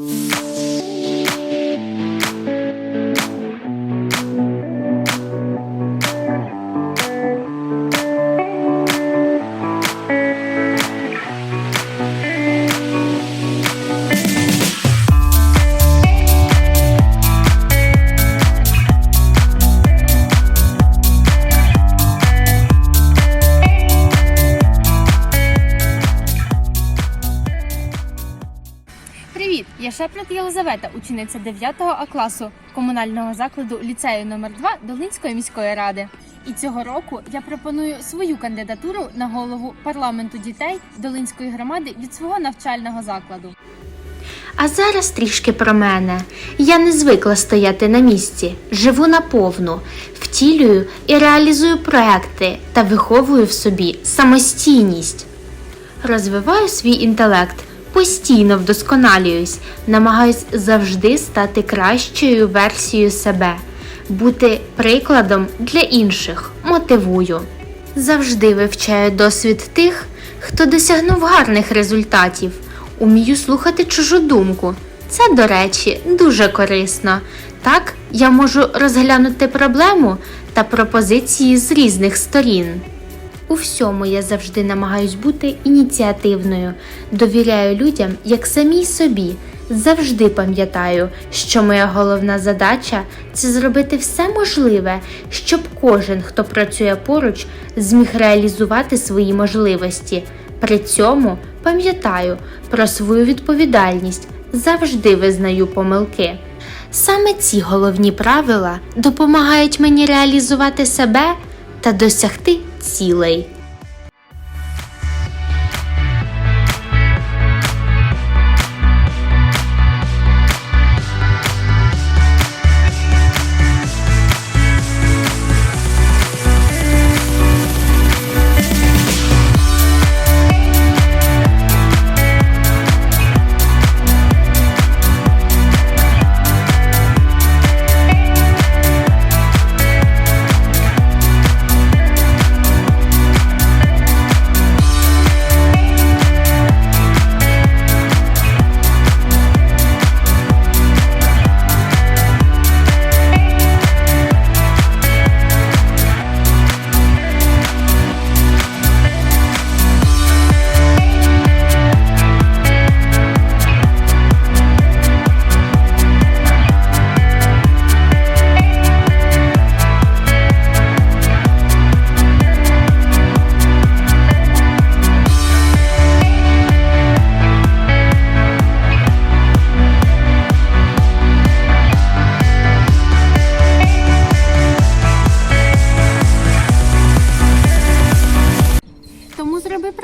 Música Я Єлизавета, учениця 9 А класу комунального закладу ліцею номер 2 Долинської міської ради. І цього року я пропоную свою кандидатуру на голову парламенту дітей Долинської громади від свого навчального закладу. А зараз трішки про мене. Я не звикла стояти на місці, живу наповну, втілюю і реалізую проекти та виховую в собі самостійність. Розвиваю свій інтелект, постійно вдосконалююсь, намагаюсь завжди стати кращою версією себе, бути прикладом для інших, мотивую. Завжди вивчаю досвід тих, хто досягнув гарних результатів. Умію слухати чужу думку. Це, до речі, дуже корисно. Так я можу розглянути проблему та пропозиції з різних сторін. У всьому я завжди намагаюсь бути ініціативною, довіряю людям як самій собі. Завжди пам'ятаю, що моя головна задача це зробити все можливе, щоб кожен, хто працює поруч, зміг реалізувати свої можливості. При цьому пам'ятаю про свою відповідальність, завжди визнаю помилки. Саме ці головні правила допомагають мені реалізувати себе та досягти цілей.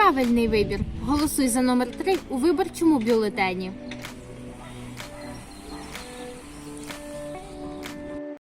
Правильний вибір. Голосуй за номер 3 у виборчому бюлетені.